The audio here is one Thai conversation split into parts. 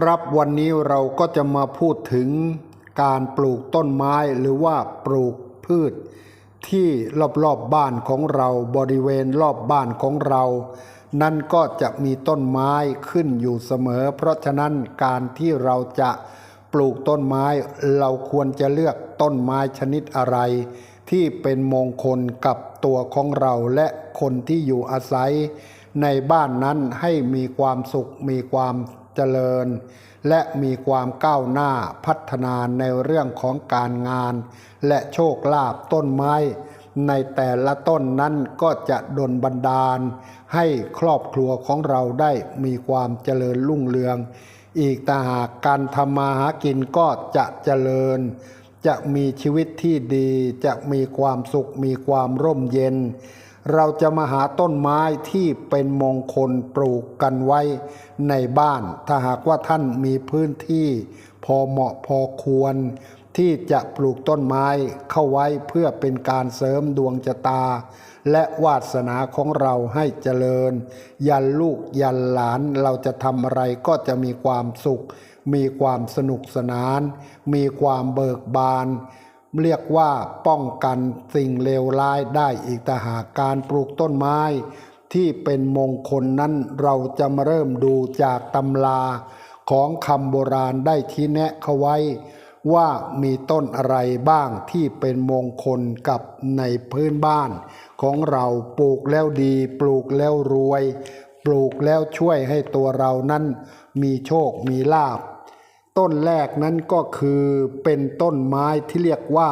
ครับวันนี้เราก็จะมาพูดถึงการปลูกต้นไม้หรือว่าปลูกพืช ที่รอบๆบบ้านของเราบริเวณรอบบ้านของเรา นั่นก็จะมีต้นไม้ขึ้นอยู่เสมอ เพราะฉะนั้นการที่เราจะปลูกต้นไม้ เราควรจะเลือกต้นไม้ชนิดอะไร ที่เป็นมงคลกับตัวของเราและคนที่อยู่อาศัย ในบ้านนั้นให้มีความสุขมีความ เจริญ และมีความก้าวหน้าพัฒนาในเรื่องของการงาน และโชคลาภต้นไม้ ในแต่ละต้นนั้นก็จะดลบันดาล ให้ครอบครัวของเราได้มีความเจริญรุ่งเรือง อีกต่างหากการทำมาหากินก็จะเจริญจะมีชีวิตที่ดี จะมีความสุข มีความร่มเย็น เราจะมาหาต้นไม้ที่เป็นมงคลปลูกกันไว้ในบ้าน ถ้าหากว่าท่านมีพื้นที่พอเหมาะพอควร ที่จะปลูกต้นไม้เข้าไว้เพื่อเป็นการเสริมดวงชะตา และวาสนาของเราให้เจริญ ยันลูกยันหลานเราจะทำอะไรก็จะมีความสุข มีความสนุกสนาน มีความเบิกบาน เรียกว่าป้องกันสิ่งเลวร้ายได้อีกแต่หากการปลูกต้นไม้ ที่เป็นมงคลนั้นเราจะมาเริ่มดูจากตำราของคำโบราณได้ชี้แนะเขาไว้ ว่ามีต้นอะไรบ้างที่เป็นมงคลกับในพื้นบ้าน ของเราปลูกแล้วดี ปลูกแล้วรวย ปลูกแล้วช่วยให้ตัวเรานั้น มีโชคมีลาภ ต้นแรกนั้นก็คือเป็นต้นไม้ที่เรียกว่า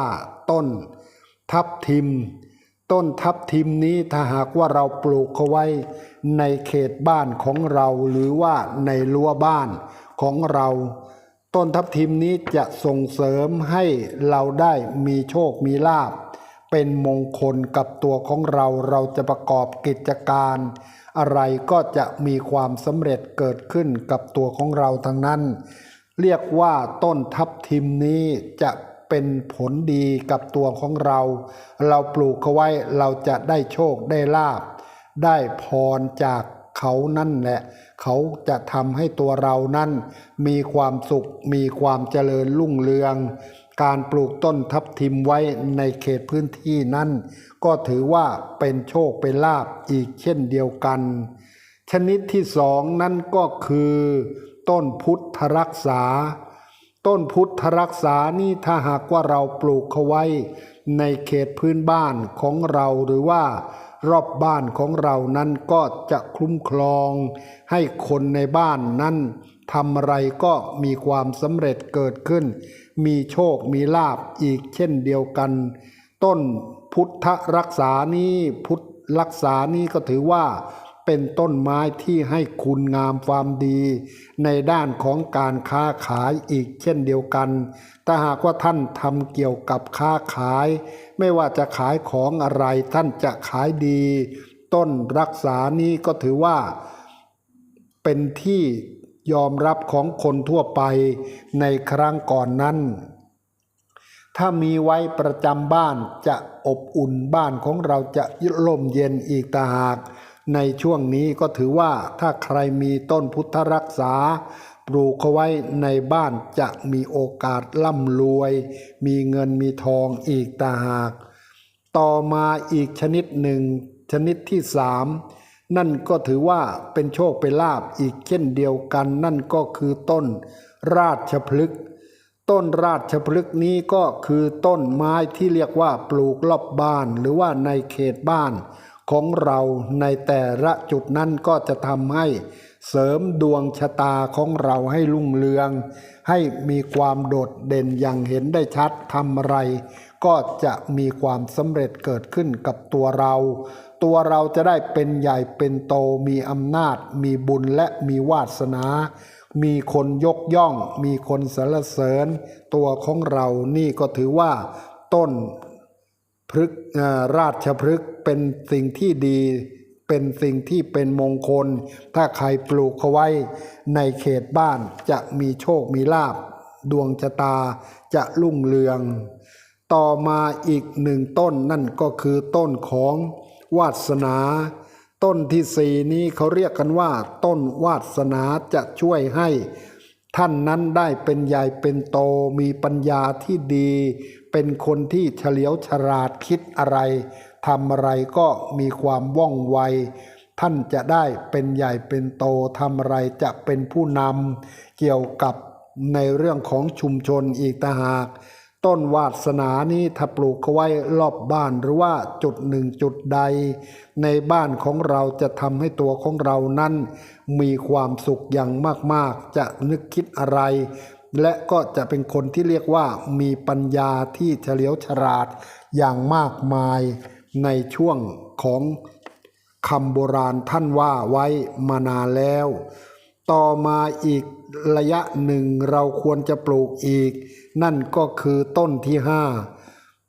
ต้น ทับทิม ต้นทับทิมนี้ถ้าหากว่าเราปลูกเขาไว้ในเขตบ้านของเราหรือว่าในรั้วบ้านของเรา ต้นทับทิมนี้จะส่งเสริมให้เราได้มีโชคมีลาภเป็นมงคลกับตัวของเราเราจะประกอบกิจการ อะไรก็จะมีความสำเร็จเกิดขึ้นกับตัวของเราทั้งนั้น เรียกว่าต้นทับทิมนี้จะเป็นผลดีกับตัวของเรา เราปลูกเขาไว้เราจะได้โชคได้ลาบ ได้พรจากเขานั่นแหละ เขาจะทำให้ตัวเรานั้นมีความสุขมีความเจริญรุ่งเรือง การปลูกต้นทับทิมไว้ในเขตพื้นที่นั้น ก็ถือว่าเป็นโชคเป็นลาบอีกเช่นเดียวกัน ชนิดที่สองนั่นก็คือ ต้นพุทธรักษา ต้นพุทธรักษานี่ถ้าหากว่าเราปลูกเขาไว้ ในเขตพื้นบ้านของเราหรือว่ารอบบ้านของเรานั้นก็จะคุ้มครอง ให้คนในบ้านนั้นทำอะไรก็มีความสำเร็จเกิดขึ้น มีโชคมีลาบอีกเช่นเดียวกัน ต้นพุทธรักษานี้พุทธรักษานี้ก็ถือว่า เป็นต้นไม้ที่ให้คุณงามความดี ในด้านของการค้าขายอีกเช่นเดียวกันถ้าหากว่าท่านทำเกี่ยวกับค้าขาย ไม่ว่าจะขายของอะไรท่านจะขายดี ต้นรักษานี้ก็ถือว่า เป็นที่ยอมรับของคนทั่วไปในครั้งก่อนนั้น ถ้ามีไว้ประจำบ้านจะอบอุ่นบ้านของเราจะร่มเย็นอีกต่าหาก ในช่วงนี้ก็ถือว่าถ้าใครมีต้นพุทธรักษา ปลูกเขาไว้ในบ้านจะมีโอกาสร่ำรวย มีเงินมีทองอีกต่างหาก ต่อมาอีกชนิดหนึ่ง ชนิดที่สามนั่นก็ถือว่าเป็นโชคเป็นลาบอีกเช่นเดียวกัน นั่นก็คือต้นราชพฤกษ์ต้นราชพฤกษ์นี้ก็คือต้นไม้ที่เรียกว่าปลูกรอบบ้านหรือว่าในเขตบ้าน ของเราในแต่ละจุดนั้นก็จะทำให้เสริมดวงชะตาของเราให้รุ่งเรือง ให้มีความโดดเด่นอย่างเห็นได้ชัดทำอะไร ก็จะมีความสำเร็จเกิดขึ้นกับตัวเรา ตัวเราจะได้เป็นใหญ่เป็นโตมีอำนาจ มีบุญและมีวาสนา มีคนยกย่อง มีคนสรรเสริญ ตัวของเรานี่ก็ถือว่า ต้น พฤกษ์ราชพฤกษ์เป็นสิ่งที่ดี เป็นสิ่งที่เป็นมงคล ถ้าใครปลูกเขาไว้ในเขตบ้านจะมีโชคมีลาบ ดวงชะตาจะรุ่งเรือง ต่อมาอีกหนึ่งต้นนั่นก็คือต้นของวาสนา ต้นที่สี่นี้เขาเรียกกันว่า ต้นวาสนาจะช่วยให้ ท่านนั้นได้เป็นใหญ่เป็นโตมีปัญญาที่ดี เป็นคนที่เฉลียวฉลาดคิดอะไรทำอะไรก็มีความว่องไว ท่านจะได้เป็นใหญ่เป็นโตทำอะไรจะเป็นผู้นำเกี่ยวกับในเรื่องของชุมชนอีกต่างหาก ต้นวาสนานี้ถ้าปลูกเขาไว้รอบบ้านหรือว่าจุดหนึ่งจุดใด ในบ้านของเราจะทำให้ตัวของเรานั้น มีความสุขอย่างมากๆ จะนึกคิดอะไร และก็จะเป็นคนที่เรียกว่ามีปัญญาที่เฉลียวฉลาดอย่างมากมายในช่วงของคำโบราณท่านว่าไว้มานานแล้ว ต่อมาอีกระยะหนึ่งเราควรจะปลูกอีก นั่นก็คือต้นที่ห้า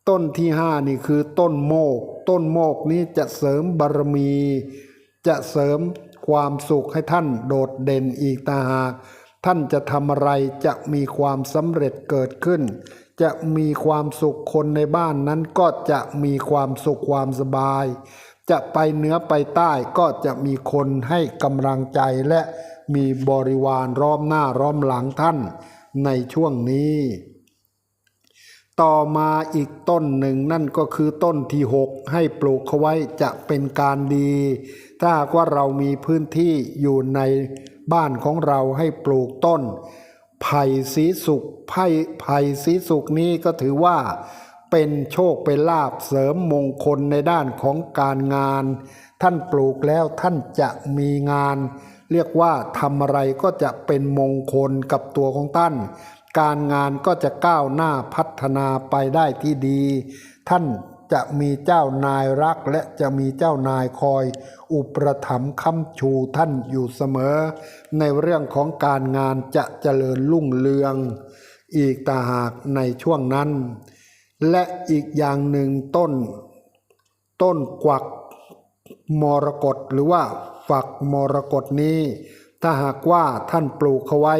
ต้นที่ห้านี่คือต้นโมก ต้นโมกนี้จะเสริมบารมี จะเสริมความสุขให้ท่านโดดเด่นอีกต่างหาก ท่านจะทำอะไรจะมีความสำเร็จเกิดขึ้น จะมีความสุขคนในบ้านนั้นก็จะมีความสุขความสบาย จะไปเหนือไปใต้ก็จะมีคนให้กำลังใจและมีบริวารล้อมหน้าล้อมหลังท่านในช่วงนี้ ต่อมาอีกต้นหนึ่งนั่นก็คือต้นที่หกให้ปลูกเขาไว้จะเป็นการดี ถ้าหากว่าเรามีพื้นที่อยู่ในบ้านของเราให้ปลูกต้น ไผ่สีสุกไผ่ไผ่สีสุกนี้ก็ถือว่าเป็นโชคเป็นลาบเสริมมงคลในด้านของการงาน ท่านปลูกแล้วท่านจะมีงาน เรียกว่าทำอะไรก็จะเป็นมงคลกับตัวของท่าน การงานก็จะก้าวหน้าพัฒนาไปได้ที่ดี ท่านจะมีเจ้านายรักและจะมีเจ้านายคอย อุปถัมภ์ค้ำชูท่านอยู่เสมอ ในเรื่องของการงานจะเจริญรุ่งเรือง อีกต่าหากในช่วงนั้น และอีกอย่างหนึ่งต้น ต้นกวักมรกตหรือว่าฝักมรกตนี้ ถ้าหากว่าท่านปลูกเขาไว้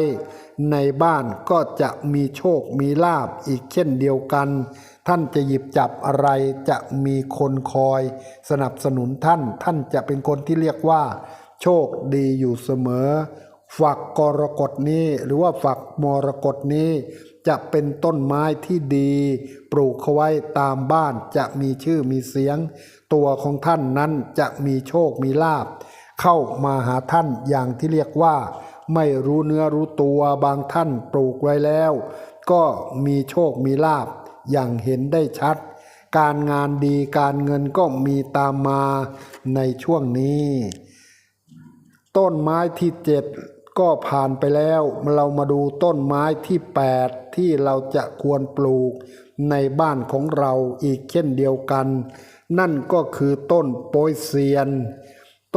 ในบ้านก็จะมีโชคมีลาบอีกเช่นเดียวกัน ท่านจะหยิบจับอะไรจะมีคนคอย สนับสนุนท่าน ท่านจะเป็นคนที่เรียกว่า โชคดีอยู่เสมอ ฝักกรกฎนี้หรือว่าฝักมรกตนี้ จะเป็นต้นไม้ที่ดี ปลูกเขาไว้ตามบ้านจะมีชื่อมีเสียง ตัวของท่านนั้นจะมีโชคมีลาบ เข้ามาหาท่านอย่างที่เรียกว่า ไม่รู้เนื้อรู้ตัวบางท่านปลูกไว้แล้ว ก็มีโชคมีลาบอย่างเห็นได้ชัด การงานดีการเงินก็มีตามมาในช่วงนี้ ต้นไม้ที่เจ็ดก็ผ่านไปแล้วเรามาดูต้นไม้ที่แปดที่เราจะควรปลูกในบ้านของเราอีกเช่นเดียวกัน นั่นก็คือต้นโปยเซียน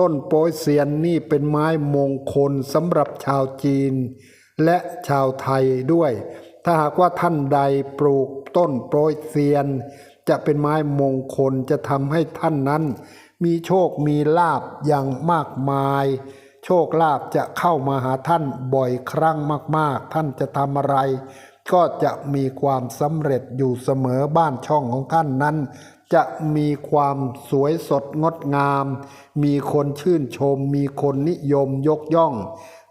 ต้นโปยเซียนนี่เป็นไม้มงคลสำหรับชาวจีน และชาวไทยด้วย ถ้าหากว่าท่านใดปลูกต้นโปยเซียน จะเป็นไม้มงคลจะทำให้ท่านนั้น มีโชคมีลาบอย่างมากมาย โชคลาภจะเข้ามาหาท่านบ่อยครั้งมากๆ ท่านจะทำอะไรก็จะมีความสำเร็จอยู่เสมอบ้านช่องของท่านนั้น จะมีความสวยสดงดงาม มีคนชื่นชม มีคนนิยมยกย่อง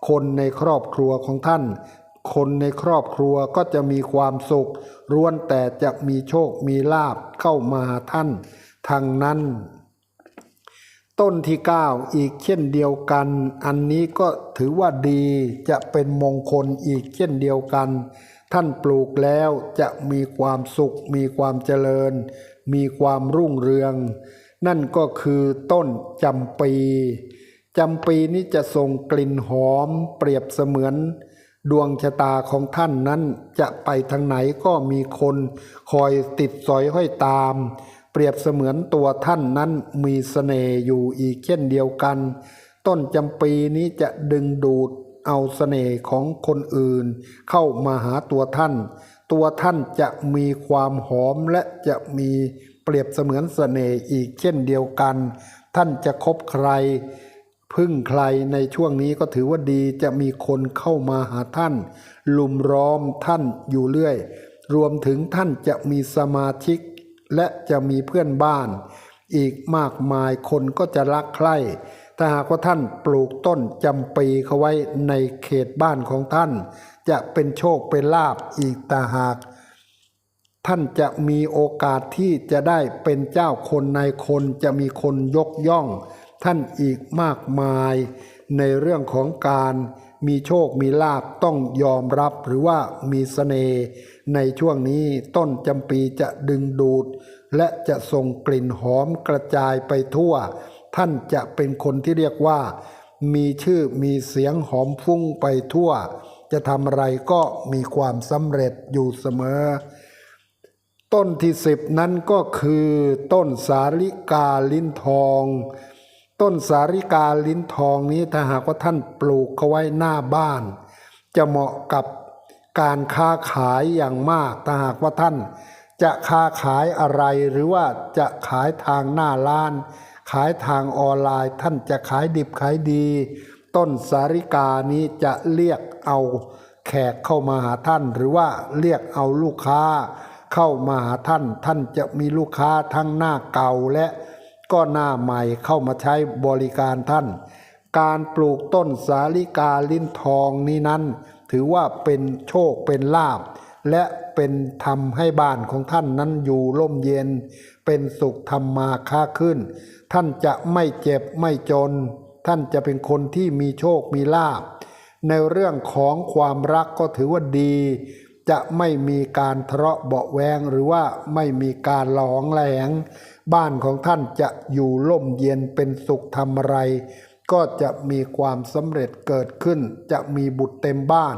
คนในครอบครัวของท่าน คนในครอบครัวก็จะมีความสุขล้วนแต่จะมีโชคมีลาบเข้ามาหาท่านทางนั้น ต้นที่เก้าอีกเช่นเดียวกัน อันนี้ก็ถือว่าดีจะเป็นมงคลอีกเช่นเดียวกัน ท่านปลูกแล้วจะมีความสุขมีความเจริญ มีความรุ่งเรือง นั่นก็คือต้นจำปีจำปีนี้จะส่งกลิ่นหอมเปรียบเสมือน ดวงชะตาของท่านนั้นจะไปทางไหนก็มีคนคอยติดสอยห้อยตาม เปรียบเสมือนตัวท่านนั้นมีเสน่ห์อยู่อีกเช่นเดียวกัน ต้นจำปีนี้จะดึงดูดเอาเสน่ห์ของคนอื่น เข้ามาหาตัวท่าน ตัวท่านจะมีความหอมและจะมีเปรียบเสมือนเสน่ห์อีกเช่นเดียวกัน ท่านจะคบใคร พึ่งใครในช่วงนี้ก็ถือว่าดีจะมีคนเข้ามาหาท่าน ลุมล้อมท่านอยู่เรื่อย รวมถึงท่านจะมีสมาชิก และจะมีเพื่อนบ้าน อีกมากมายคนก็จะรักใคร่ ถ้าหากว่าท่านปลูกต้นจำปีเขาไว้ในเขตบ้านของท่าน จะเป็นโชคเป็นลาบอีกตาหาก ท่านจะมีโอกาสที่จะได้เป็นเจ้าคนในคนจะมีคนยกย่อง ท่านอีกมากมาย ในเรื่องของการมีโชคมีลาบต้องยอมรับหรือว่ามีเสน่ห์ในช่วงนี้ต้นจำปีจะดึงดูด และจะส่งกลิ่นหอมกระจายไปทั่ว ท่านจะเป็นคนที่เรียกว่า มีชื่อมีเสียงหอมฟุ้งไปทั่ว จะทำอะไรก็มีความสำเร็จอยู่เสมอ ต้นที่สิบนั้นก็คือ ต้นสาริกาลิ้นทอง ต้นสาริกาลิ้นทองนี้ถ้าหากว่าท่านปลูกเขาไว้หน้าบ้าน จะเหมาะกับการค้าขายอย่างมากถ้าหากว่าท่านจะค้าขายอะไรหรือว่าจะขายทางหน้าร้าน ขายทางออนไลน์ ท่านจะขายดิบขายดี ต้นสาริกานี้จะเรียกเอาแขกเข้ามาหาท่าน หรือว่าเรียกเอาลูกค้า เข้ามาหาท่าน ท่านจะมีลูกค้าทั้งหน้าเก่าและก็หน้าใหม่เข้ามาใช้บริการท่าน การปลูกต้นสาลิกาลิ้นทองนี้นั้น ถือว่าเป็นโชคเป็นลาบ และเป็นทำให้บ้านของท่านนั้นอยู่ร่มเย็น เป็นสุขทำมมาค้าขึ้น ท่านจะไม่เจ็บไม่จน ท่านจะเป็นคนที่มีโชคมีลาบในเรื่องของความรักก็ถือว่าดี จะไม่มีการทะเลาะเบาแวงหรือว่าไม่มีการหลองแหลง บ้านของท่านจะอยู่ร่มเย็นเป็นสุขทำอะไร ก็จะมีความสำเร็จเกิดขึ้น จะมีบุตรเต็มบ้าน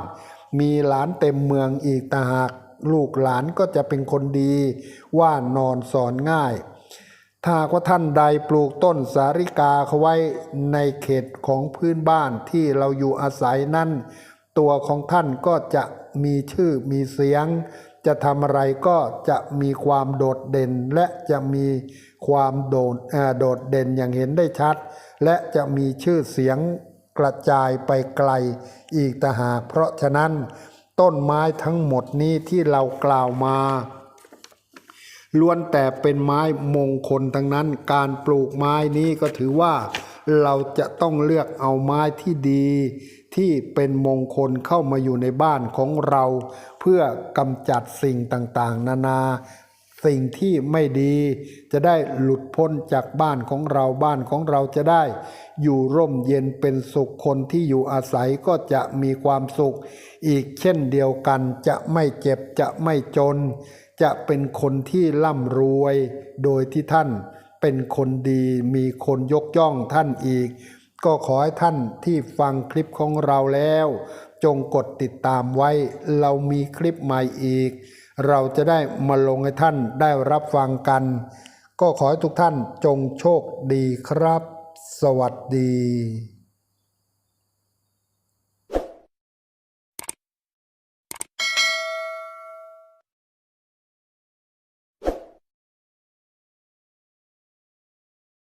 มีหลานเต็มเมืองอีกต่างหากลูกหลานก็จะเป็นคนดี ว่านอนสอนง่าย ถ้าว่าท่านใดปลูกต้นสาริกาเขาไว้ในเขตของพื้นบ้านที่เราอยู่อาศัยนั้นตัวของท่านก็จะมีชื่อมีเสียง จะทำอะไรก็จะมีความโดดเด่น และจะมีความโดดโดดเด่นอย่างเห็นได้ชัด และจะมีชื่อเสียง กระจายไปไกลอีกต่หากเพราะฉะนั้นต้นไม้ทั้งหมดนี้ที่เรากล่าวมาล้วนแต่เป็นไม้มงคลทั้งนั้นการปลูกไม้นี้ก็ถือว่าเราจะต้องเลือกเอาไม้ที่ดี ที่เป็นมงคลเข้ามาอยู่ในบ้านของเรา เพื่อกำจัดสิ่งต่างๆ นานา สิ่งที่ไม่ดีจะได้หลุดพ้นจากบ้านของเราบ้านของเราจะได้ อยู่ร่มเย็นเป็นสุขคนที่อยู่อาศัยก็จะมีความสุข อีกเช่นเดียวกันจะไม่เจ็บจะไม่จน จะเป็นคนที่ร่ำรวย โดยที่ท่านเป็นคนดีมีคนยกย่องท่านอีก ก็ขอให้ท่านที่ฟังคลิปของเราแล้ว จงกดติดตามไว้เรามีคลิปใหม่อีก เราจะได้มาลงให้ท่านได้รับฟังกัน ก็ขอให้ทุกท่านจงโชคดีครับ สวัสดี